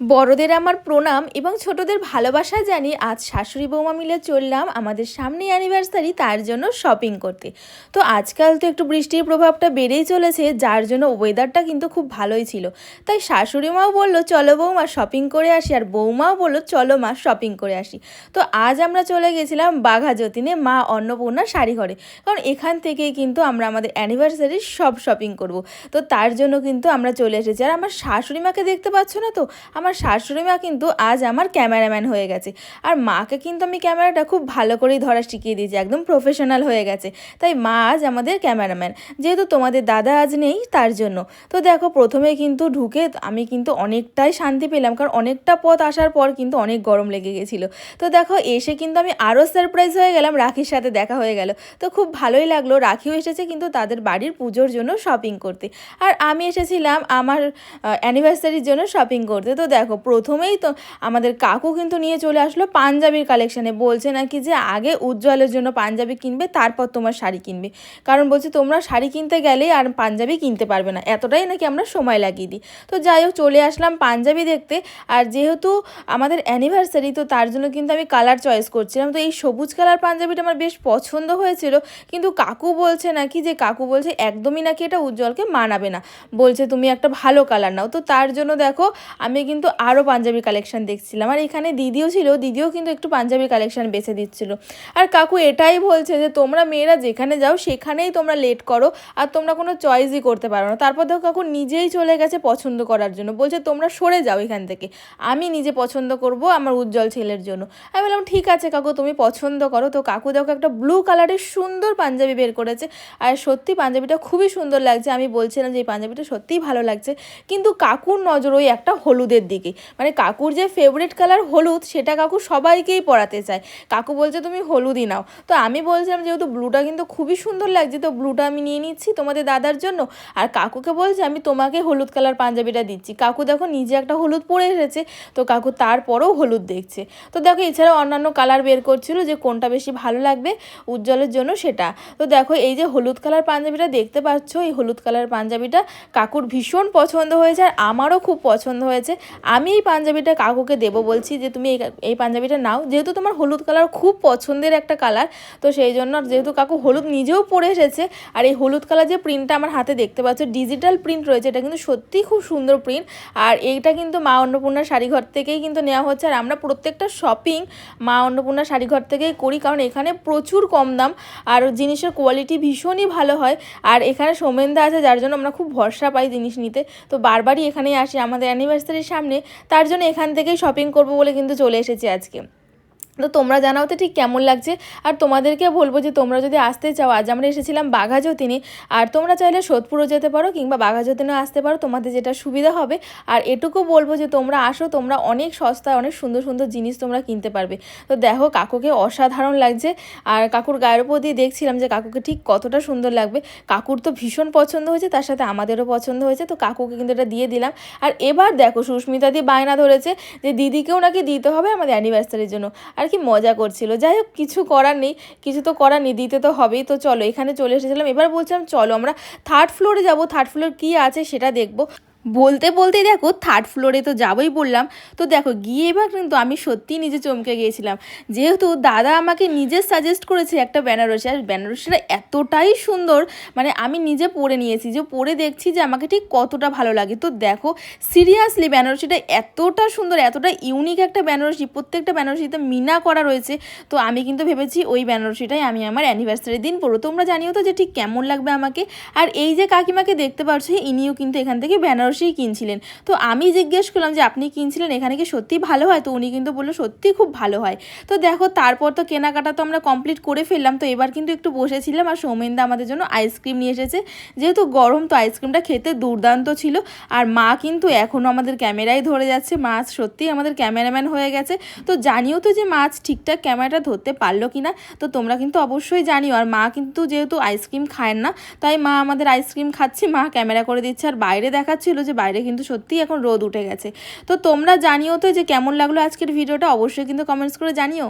বড়দের আমার প্রণাম এবং ছোটদের ভালোবাসা জানি আজ শাশুড়ি বৌমা মিলে চললাম আমাদের সামনে অ্যানিভার্সারি তার জন্য শপিং করতে। তো আজকাল তো একটু বৃষ্টির প্রভাবটা বেড়েই চলেছে, যার জন্য ওয়েদারটা কিন্তু খুব ভালোই ছিল। তাই শাশুড়ি মাও বলল, চলো বৌমা শপিং করে আসি। আর বৌমাও বলল, চলো মা শপিং করে আসি। তো আজ আমরা চলে গেছিলাম বাঘা যতীনে মা অন্নপূর্ণা শাড়ি ঘরে। কারণ এখান থেকেই কিন্তু আমরা আমাদের অ্যানিভার্সারির সব শপিং করব। তো তার জন্য কিন্তু আমরা চলে এসেছি। আর আমার শাশুড়ি মাকে দেখতে পাচ্ছ না তো? আমার শাশুড়ি মা কিন্তু আজ আমার ক্যামেরাম্যান হয়ে গেছে। আর মাকে কিন্তু আমি ক্যামেরাটা খুব ভালো করেই ধরা শিখিয়ে দিয়েছি, একদম প্রফেশনাল হয়ে গেছে। তাই মা আজ আমাদের ক্যামেরাম্যান। যেহেতু তোমাদের দাদা আজ নেই, তার জন্য। তো দেখো, প্রথমে কিন্তু ঢুকে আমি কিন্তু অনেকটাই শান্তি পেলাম, কারণ অনেকটা পথ আসার পর কিন্তু অনেক গরম লেগে গেছিল। তো দেখো, এসে কিন্তু আমি আরও সারপ্রাইজ হয়ে গেলাম, রাখির সাথে দেখা হয়ে গেল। তো খুব ভালোই লাগল, রাখিও এসেছে কিন্তু তাদের বাড়ির পুজোর জন্য শপিং করতে। আর আমি এসেছিলাম আমার অ্যানিভার্সারির জন্য শপিং করতে। তো দেখো প্রথমেই তো আমাদের কাকু কিন্তু নিয়ে চলে আসলো পাঞ্জাবির কালেকশানে বলছে নাকি যে আগে উজ্জ্বলের জন্য পাঞ্জাবি কিনবে, তারপর তোমার শাড়ি কিনবে। কারণ বলছে তোমরা শাড়ি কিনতে গেলেই আর পাঞ্জাবি কিনতে পারবে না। এতটাই নাকি আমরা সময় লাগিয়ে দিই। তো যাই হোক, চলে আসলাম পাঞ্জাবি দেখতে। আর যেহেতু আমাদের অ্যানিভার্সারি তো তার জন্য কিন্তু আমি কালার চয়েস করছিলাম। তো এই সবুজ কালার পাঞ্জাবিটা আমার বেশ পছন্দ হয়েছিল। কিন্তু কাকু বলছে নাকি যে, কাকু বলছে একদমই নাকি এটা উজ্জ্বলকে মানাবে না। বলছে, তুমি একটা ভালো কালার নাও। তো তার জন্য দেখো, আমি কিন্তু আরও পাঞ্জাবি কালেকশন দেখছিলাম। আর এখানে দিদিও ছিল, দিদিও কিন্তু একটু পাঞ্জাবি কালেকশন বেছে দিচ্ছিল। আর কাকু এটাই বলছে যে, তোমরা মেয়েরা যেখানে যাও, সেখানেই তোমরা লেট করো, আর তোমরা কোনো চয়েসই করতে পারো না। তারপর দেখো কাকু নিজেই চলে গেছে পছন্দ করার জন্য। বলছে, তোমরা সরে যাও এখান থেকে। আমি নিজে পছন্দ করব আমার উজ্জ্বল ছেলের জন্য। আমি বললাম, ঠিক আছে কাকু, তুমি পছন্দ করো। তো কাকু দেখো একটা ব্লু কালারের সুন্দর পাঞ্জাবি বের করেছে। আর সত্যি পাঞ্জাবিটা খুবই সুন্দর লাগছে। আমি বলছিলাম যে, এই পাঞ্জাবিটা সত্যিই ভালো লাগছে। কিন্তু কাকুর নজর ওই একটা হলুদের দিকে। মানে কাকুর যে ফেভারিট কালার হলুদ, সেটা কাকু সবাইকেই পরাতে চায়। কাকু বলছে, তুমি হলুদই নাও। তো আমি বলছিলাম, যেহেতু ব্লুটা কিন্তু খুবই সুন্দর লাগছে, তো ব্লুটা আমি নিয়ে নিচ্ছি তোমাদের দাদার জন্য। আর কাকুকে বলছে, আমি তোমাকে হলুদ কালার পাঞ্জাবিটা দিচ্ছি। কাকু দেখো, নিজে একটা হলুদ পরে এসেছে, তো কাকু তারপরেও হলুদ দেখছে। তো দেখো, এছাড়াও অন্যান্য কালার বের করছিল যে কোনটা বেশি ভালো লাগবে উজ্জ্বলের জন্য সেটা। তো দেখো, এই যে হলুদ কালার পাঞ্জাবিটা দেখতে পাচ্ছ, এই হলুদ কালার পাঞ্জাবিটা কাকুর ভীষণ পছন্দ হয়েছে, আর আমারও খুব পছন্দ হয়েছে। আমি এই পাঞ্জাবিটা কাকুকে দেবো বলছি যে তুমি এই পাঞ্জাবিটা নাও। যেহেতু তোমার হলুদ কালার খুব পছন্দের একটা কালার, তো সেই জন্য যেহেতু কাকু হলুদ নিজেও পরে এসেছে, আর এই হলুদ কালার যে প্রিন্টটা আমার হাতে দেখতে পাচ্ছ ডিজিটাল প্রিন্ট রয়েছে, এটা কিন্তু সত্যিই খুব সুন্দর প্রিন্ট আর এইটা কিন্তু মা অন্নপূর্ণা শাড়িঘর থেকেই কিন্তু নেওয়া হচ্ছে, আর আমরা প্রত্যেকটা শপিং মা অন্নপূর্ণা শাড়িঘর থেকেই করি, কারণ এখানে প্রচুর কম দাম, আর জিনিসের কোয়ালিটি ভীষণই ভালো হয়। আর এখানে সোমেনদা আছে, যার জন্য আমরা খুব ভরসা পাই জিনিস নিতে। তো বারবারই এখানেই আসি, আমাদের অ্যানিভার্সারির সামনে তার জন্য এখান থেকেই শপিং করব বলে কিন্তু চলে এসেছি আজকে। তো তোমরা জানাও তো ঠিক কেমন লাগছে। আর তোমাদেরকে বলব যে তোমরা যদি আসতে চাও, আজ আমরা এসেছিলাম বাঘাযতীনে। আর তোমরা চাইলে সোদপুরও যেতে পারো কিংবা বাঘাযতীনেও আসতে পারো, তোমাদের যেটা সুবিধা হবে। আর এটুকু বলব যে তোমরা আসো, তোমরা অনেক সস্তায়, অনেক সুন্দর সুন্দর জিনিস তোমরা কিনতে পারবে। তো দেখো, কাকুকে অসাধারণ লাগছে। আর কাকুর গায়ের উপর দিয়ে দেখছিলাম যে কাকুকে ঠিক কতটা সুন্দর লাগবে। কাকুর তো ভীষণ পছন্দ হয়েছে, তার সাথে আমাদেরও পছন্দ হয়েছে। তো কাকুকে কিন্তু এটা দিয়ে দিলাম। আর এবার দেখো সুস্মিতা দিয়ে বায়না ধরেছে যে দিদিকেও নাকি দিতে হবে আমাদের অ্যানিভার্সারির জন্য। আর কি মজা করছিল। যাই হোক, কিছু করার নেই, কিছু তো করার নেই, দিতে তো হবেই। তো চলো, এখানে চলে এসেছিলাম। এবার বলছিলাম, চলো আমরা থার্ড ফ্লোরে যাব। থার্ড ফ্লোর কি আছে সেটা দেখব। বলতে বলতেই দেখো থার্ড ফ্লোরে তো যাবই বললাম। তো দেখো, গিয়ে এবার কিন্তু আমি সত্যিই নিজে চমকে গিয়েছিলাম। যেহেতু দাদা আমাকে নিজে সাজেস্ট করেছে একটা বেনারসি, আর বেনারসিটা এতটাই সুন্দর মানে আমি নিজে পরে নিয়েছি যে পরে দেখছি যে আমাকে ঠিক কতটা ভালো লাগে। তো দেখো সিরিয়াসলি বেনারসিটা এতটা সুন্দর, এতটা ইউনিক একটা বেনারসি, প্রত্যেকটা বেনারসিতে মিনা করা রয়েছে। তো আমি কিন্তু ভেবেছি ওই বেনারসিটাই আমি আমার অ্যানিভার্সারির দিন পরবো। তোমরা জানিও তো যে ঠিক কেমন লাগবে আমাকে। আর এই যে কাকিমাকে দেখতে পাচ্ছ ইনিও কিন্তু এখান থেকে বেনারসিই কিনছিলেন। তো আমি জিজ্ঞেস করলাম যে, আপনি কিনছিলেন? এখানে কি সত্যি ভালো হয়? তো উনি কিন্তু বলল, সত্যি খুব ভালো হয়। তো দেখো, তারপর তো কেনাকাটা তো আমরা কমপ্লিট করে ফেললাম। তো এবার কিন্তু একটু বসেছিলাম আর সৌমেনদা আমাদের জন্য আইসক্রিম নিয়ে এসেছে। যেহেতু গরম, তো আইসক্রিমটা খেতে দুর্দান্ত ছিল। আর মা কিন্তু এখনও আমাদের ক্যামেরাই ধরে যাচ্ছে। মাছ সত্যি আমাদের ক্যামেরাম্যান হয়ে গেছে। তো জানিও তো যে মাছ ঠিকঠাক ক্যামেরাটা ধরতে পারল কি না? তো তোমরা কিন্তু অবশ্যই জানিও। আর মা কিন্তু যেহেতু আইসক্রিম খায় না, তাই মা আমাদের আইসক্রিম খাচ্ছে। মা ক্যামেরা করে দিচ্ছে। আর বাইরে দেখাচ্ছিল যে বাইরে কিন্তু সত্যিই এখন রোদ উঠে গেছে। তো তোমরা জানিও তো যে কেমন লাগল আজকের ভিডিওটা, অবশ্যই কিন্তু কমেন্টস করে জানিও।